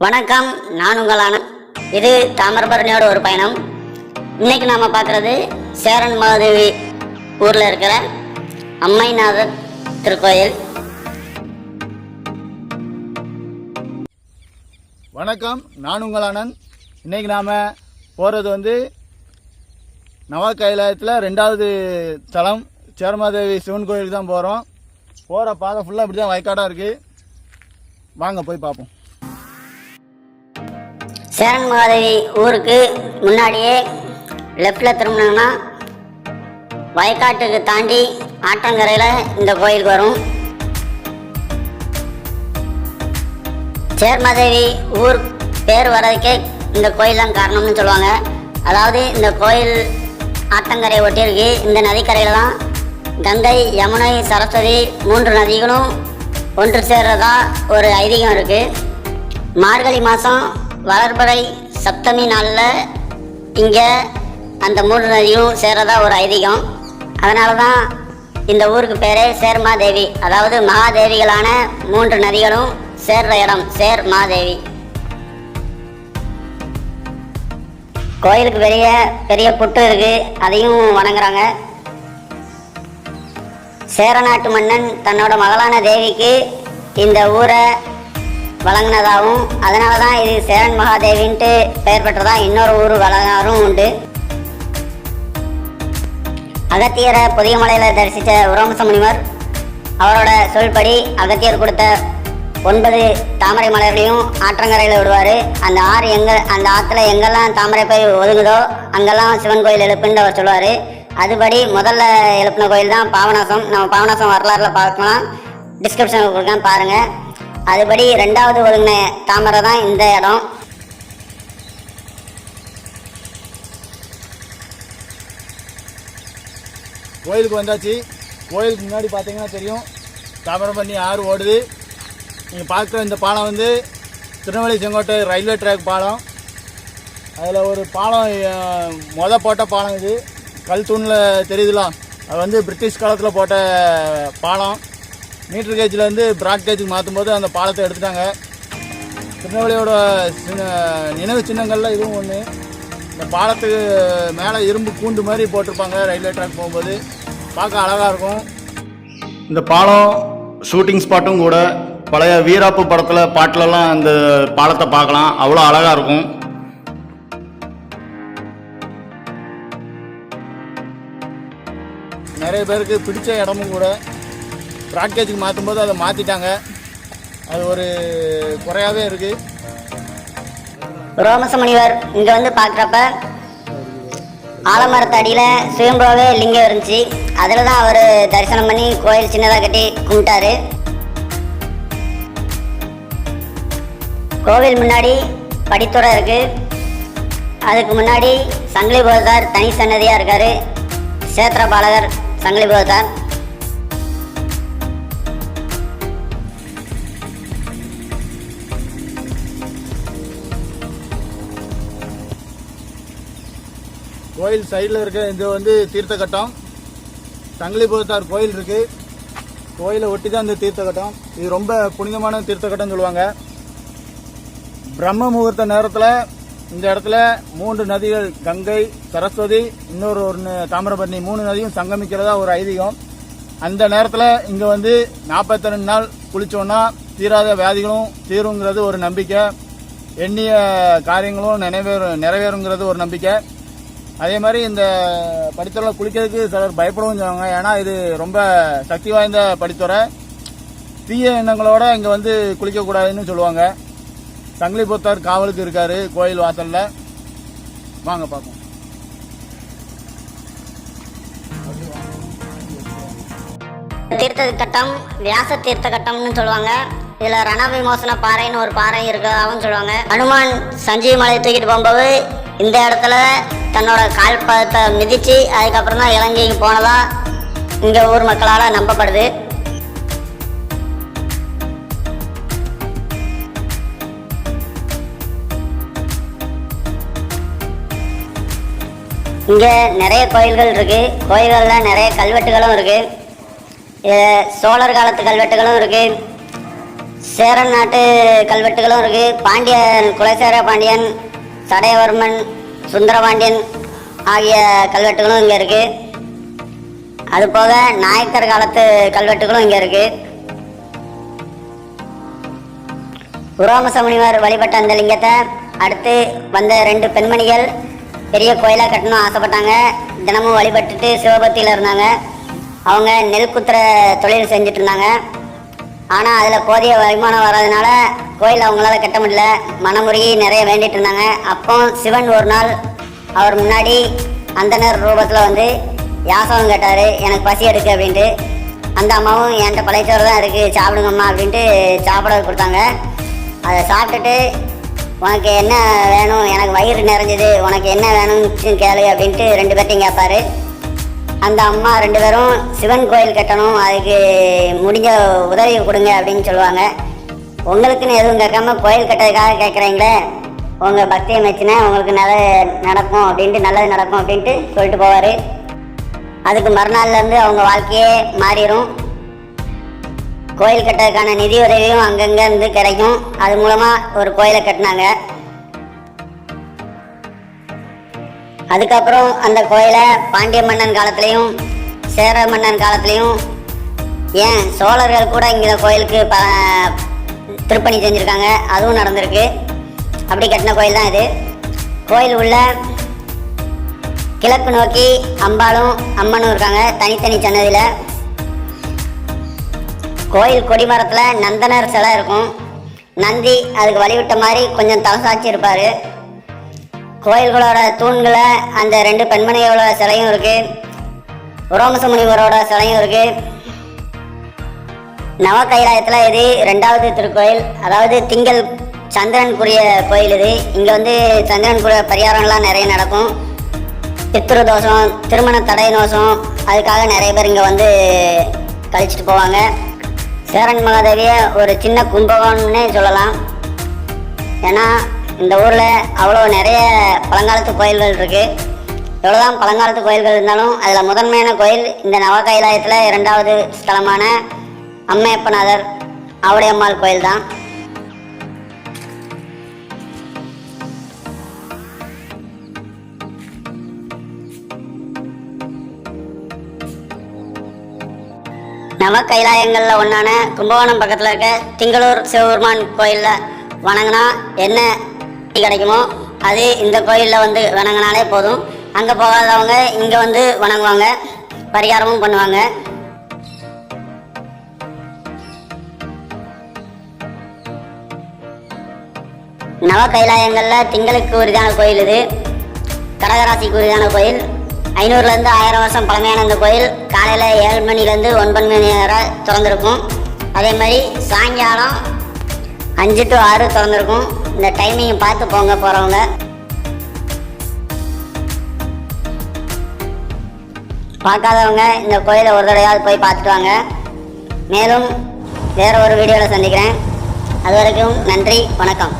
வணக்கம் நான் உங்களான இது தாமிரபரணியோட ஒரு பயணம். இன்னைக்கு நாம பார்க்குறது சேரன் மாதேவி ஊரில் இருக்கிற அம்மைநாதர் திருக்கோயில். வணக்கம் நான் உங்களானன் இன்னைக்கு நாம் போகிறது வந்து நவ கைலாயத்தில் ரெண்டாவது தலம் சேரமாதேவி சிவன் கோயிலுக்கு தான் போகிறோம் போகிற பாதை ஃபுல்லாக இப்படி தான் வயக்காடாக இருக்குது வாங்க போய் பார்ப்போம். சேரன் மாதவி ஊருக்கு முன்னாடியே லெஃப்டில் திரும்பினோம்னா வயக்காட்டுக்கு தாண்டி ஆற்றங்கரையில் இந்த கோயிலுக்கு வரும். சேர்மாதேவி ஊர் பேர் வர்றதுக்கே இந்த கோயில் தான் காரணம்னு சொல்லுவாங்க. அதாவது இந்த கோயில் ஆற்றங்கரையை ஒட்டியிருக்கு. இந்த நதிக்கரையில் தான் கங்கை யமுனை சரஸ்வதி மூன்று நதிகளும் ஒன்று சேர்றதா ஒரு ஐதீகம் இருக்குது மார்கழி மாதம் வளர்பறை சப்தமி நாளில் இங்கே அந்த மூன்று நதியும் சேரதா ஒரு ஐதீகம். அதனால தான் இந்த ஊருக்கு பேரே சேர்மாதேவி. அதாவது மகாதேவிகளான மூன்று நதிகளும் சேர்ற இடம் சேர் மாதேவி கோயிலுக்கு பெரிய பெரிய புட்டு இருக்கு அதையும் வணங்குறாங்க. சேரநாட்டு மன்னன் தன்னோட மகளான தேவிக்கு இந்த ஊரை வழங்கினதாகவும் அதனால தான் இது சேரன் மகாதேவின்ட்டு பெயர் பெற்றதா இன்னொரு ஊர் வழங்காரும் உண்டு. அகத்தியரை புதிய மலையில் தரிசித்த உரோமச முனிவர் அவரோட சொல்படி அகத்தியர் கொடுத்த ஒன்பது தாமரை மலர்களையும் ஆற்றங்கரையில் விடுவார். அந்த ஆறு எங்க அந்த ஆற்றுல எங்கெல்லாம் தாமரை போய் ஒதுங்குதோ அங்கெல்லாம் சிவன் கோயில் எழுப்புன்னு அவர் சொல்லுவார் அதுபடி முதல்ல எழுப்பின கோயில் தான் பாவநாசம். நம்ம பாவநாசம் வரலாறுல பார்க்கலாம். டிஸ்கிரிப்ஷனில் கொடுக்கேன் பாருங்கள் அதுபடி ரெண்டாவது ஒழுங்கின தாமரை தான் இந்த இடம். கோயிலுக்கு வந்தாச்சு. கோயிலுக்கு முன்னாடி பார்த்தீங்கன்னா தெரியும். தாமரை பண்ணி ஆறு ஓடுது. நீங்கள் பார்க்குற இந்த பாலம் வந்து திருநெல்வேலி செங்கோட்டை ரயில்வே ட்ராக் பாலம். அதில் ஒரு பாலம் அஹ், மொத போட்ட பாலம் இது. கல் தூணில் தெரியுதுலாம். அது வந்து பிரிட்டிஷ் காலத்தில் போட்ட பாலம். மீட்டர் கேஜில் இருந்து பிராட் கேஜுக்கு மாற்றும் போது அந்த பாலத்தை எடுத்துட்டாங்க. திருநெல்வேலியோட சின்ன நினைவு சின்னங்களில் இதுவும் ஒன்று இந்த பாலத்துக்கு மேலே இரும்பு கூண்டு மாதிரி போட்டிருப்பாங்க ரயில்வே ட்ராக் போகும்போது. பார்க்க அழகாக இருக்கும். இந்த பாலம் ஷூட்டிங் ஸ்பாட்டும் கூட பழைய வீராப்பு படத்தில் பாட்டிலலாம் இந்த பாலத்தை பார்க்கலாம். அவ்வளோ அழகாக இருக்கும். நிறைய பேருக்கு பிடிச்ச இடமும் கூட. ப்ராட்கேஜுக்கு மாற்றும்போது அதை மாற்றிட்டாங்க அது ஒரு குறையாகவே இருக்குது ரோமச முனிவர் இங்கே வந்து பார்க்குறப்ப ஆலமரத்து அடியில் சுயம்புவாவே லிங்கம் இருந்துச்சு. அதில் தான் அவர் தரிசனம் பண்ணி கோயில் சின்னதாக கட்டி கும்பிட்டாரு. கோவில் முன்னாடி படித்துறை இருக்குது அதுக்கு முன்னாடி சங்கிலி போதார் தனி சன்னதியாக இருக்கார். சேத்திர பாலகர் சங்கிலி போதார் கோயில் சைடில் இருக்க இது வந்து தீர்த்தக்கட்டம் சங்கிலிபுரத்தார் கோயில் இருக்கு. கோயிலை ஒட்டி தான் இந்த தீர்த்தக்கட்டம் இது ரொம்ப புனிதமான தீர்த்தக்கட்டம் சொல்லுவாங்க. பிரம்ம முகூர்த்த நேரத்தில் இந்த இடத்துல மூன்று நதிகள் கங்கை சரஸ்வதி இன்னொரு ஒரு தாமிரபரணி மூணு நதியும் சங்கமிக்கிறதா ஒரு ஐதீகம். அந்த நேரத்தில் இங்கே வந்து நாற்பத்தி ரெண்டு நாள் குளிச்சோன்னா தீராத வியாதிகளும் தீருங்கிறது ஒரு நம்பிக்கை. எண்ணிய காரியங்களும் நிறைவேறு நிறைவேறுங்கிறது ஒரு நம்பிக்கை. அதே மாதிரி இந்த படித்துறையில் குளிக்கிறதுக்கு சிலர் பயப்படவும் செய்வாங்க ஏன்னா இது ரொம்ப சக்தி வாய்ந்த படித்துறை. தீய எண்ணங்களோட இங்கே வந்து குளிக்கக்கூடாதுன்னு சொல்லுவாங்க. சங்கிலிபுத்தார் காவலுக்கு இருக்காரு கோயில் வாசலில். வாங்க பார்ப்போம். தீர்த்த கட்டம் வியாச தீர்த்த கட்டம்னு சொல்லுவாங்க. இதுல ரணவிமோசன பாறைன்னு ஒரு பாறை இருக்கிறதாகவும் சொல்லுவாங்க. ஹனுமான் சஞ்சீவி மலையை தூக்கிட்டு போகும்போது இந்த இடத்துல தன்னோட கால் பதத்தை மிதித்து அதுக்கப்புறம் தான் இலங்கைக்கு போனதா இங்கே ஊர் மக்களால் நம்பப்படுது. இங்கே நிறைய கோயில்கள் இருக்குது கோயில்களில் நிறைய கல்வெட்டுகளும் இருக்குது சோழர் காலத்து கல்வெட்டுகளும் இருக்குது சேரன் நாட்டு கல்வெட்டுகளும் இருக்குது பாண்டியன் குலசேர பாண்டியன் சடையவர்மன் சுந்தரபாண்டியன் ஆகிய கல்வெட்டுகளும் இங்கே இருக்குது அது போக நாயக்கர் காலத்து கல்வெட்டுகளும் இங்கே இருக்குது உரோமசமுனிவர் வழிபட்ட அந்த லிங்கத்தை அடுத்து வந்த ரெண்டு பெண்மணிகள் பெரிய கோயிலாக கட்டணும் ஆசைப்பட்டாங்க. தினமும் வழிபட்டுட்டு சிவபக்தியில் இருந்தாங்க. அவங்க நெல் குத்துற தொழில் செஞ்சுட்டு இருந்தாங்க. ஆனால் அதில் போதிய வருமானம் வராதனால கோயில் அவங்களால கட்ட முடியல. மனமுருகி நிறைய வேண்டிட்டு இருந்தாங்க. அப்போ சிவன் ஒரு நாள் அவர் முன்னாடி அந்தனர் ரூபத்தில் வந்து யாசகம் கேட்டார் எனக்கு பசி எடுக்கு அப்படின்ட்டு. அந்த அம்மாவும் என்கிட்ட பழையச்சோறு தான் இருக்குது சாப்பிடுங்கம்மா அப்படின்ட்டு சாப்பிட கொடுத்தாங்க. அதை சாப்பிட்டுட்டு உனக்கு என்ன வேணும்? எனக்கு வயிறு நிறைஞ்சது. உனக்கு என்ன வேணும்னு கேளு அப்படின்ட்டு ரெண்டு பேர்ட்டையும் கேட்பாரு அந்த அம்மா ரெண்டு பேரும் சிவன் கோயில் கட்டணும் அதுக்கு முடிஞ்ச உதவி கொடுங்க அப்படின்னு சொல்லுவாங்க. உங்களுக்குன்னு எதுவும் கேட்காம கோயில் கட்டுறதுக்காக கேட்குறீங்களே உங்கள் பக்தியை மெச்சினா உங்களுக்கு நல்லது நடக்கும் அப்படின்ட்டு நல்லது நடக்கும் அப்படின்ட்டு சொல்லிட்டு போவார். அதுக்கு மறுநாள்லேருந்து அவங்க வாழ்க்கையே மாறிடும் கோயில் கட்டுறதுக்கான நிதி உதவியும் அங்கங்கே இருந்து கிடைக்கும். அது மூலமாக ஒரு கோயிலை கட்டினாங்க. அதுக்கப்புறம் அந்த கோயிலை பாண்டிய மன்னன் காலத்துலேயும் சேர மன்னன் காலத்துலேயும் ஏன் சோழர்கள் கூட இங்கே கோயிலுக்கு ப திருப்பணி செஞ்சுருக்காங்க. அதுவும் நடந்திருக்கு. அப்படி கட்டின கோயில் தான் இது. கோயில் உள்ள கிழக்கு நோக்கி அம்பாளும் அம்மனும் இருக்காங்க. தனித்தனி சன்னதியில். கோயில் கொடிமரத்தில் நந்தனர் சிலை இருக்கும். நந்தி அதுக்கு வழிவிட்ட மாதிரி கொஞ்சம் தலசாச்சி இருப்பார். கோயில்களோட தூண்களை அந்த ரெண்டு பெண்மனையோட சிலையும் இருக்குது உரோமச முனிவரோட சிலையும் இருக்குது நவ கைலாயத்தில் இது ரெண்டாவது திருக்கோயில். அதாவது திங்கள் சந்திரனுக்குரிய கோயில் இது. இங்கே வந்து சந்திரனுக்குரிய பரிகாரம்லாம் நிறைய நடக்கும். பித்திரு தோஷம் திருமண தடை தோஷம் அதுக்காக நிறைய பேர் இங்கே வந்து கழிச்சிட்டு போவாங்க. சேரன் மகாதேவியை ஒரு சின்ன கும்பகோணம்னே சொல்லலாம். ஏன்னா இந்த ஊரில் அவ்வளோ நிறைய பழங்காலத்து கோயில்கள் இருக்குது எவ்வளோதான் பழங்காலத்து கோயில்கள் இருந்தாலும் அதில் முதன்மையான கோயில் இந்த நவ கைலாயத்தில் இரண்டாவது ஸ்தலமான அம்மையப்பநாதர் ஆவுடையம்மாள் கோயில் தான் நவ கைலாயங்களில் ஒன்றான கும்பகோணம் பக்கத்தில் இருக்க திங்களூர் சிவபெருமான் கோயிலில் வணங்கினா என்ன கிடைக்குமோ அது இந்த கோயிலில் வந்து வணங்கினாலே போதும். அங்கே போகாதவங்க இங்கே வந்து வணங்குவாங்க. பரிகாரமும் பண்ணுவாங்க. நவ கைலாயங்களில் திங்களுக்கு உரிதான கோயில் இது. கடகராசிக்கு உரிதான கோயில். ஐநூறுலேருந்து ஆயிரம் வருஷம் பழமையான இந்த கோயில் காலையில் ஏழு மணிலேருந்து ஒன்பது மணி வரை திறந்துருக்கும். அதே மாதிரி சாயங்காலம் அஞ்சு டு ஆறு திறந்துருக்கும். இந்த டைமிங் பார்த்து போங்க போகிறவங்க பார்க்காதவங்க இந்த கோயிலை ஒரு தடவையாவது போய் பார்த்துட்டு வாங்க. மேலும் வேறு ஒரு வீடியோவில் சந்திக்கிறேன். அது வரைக்கும் நன்றி வணக்கம்.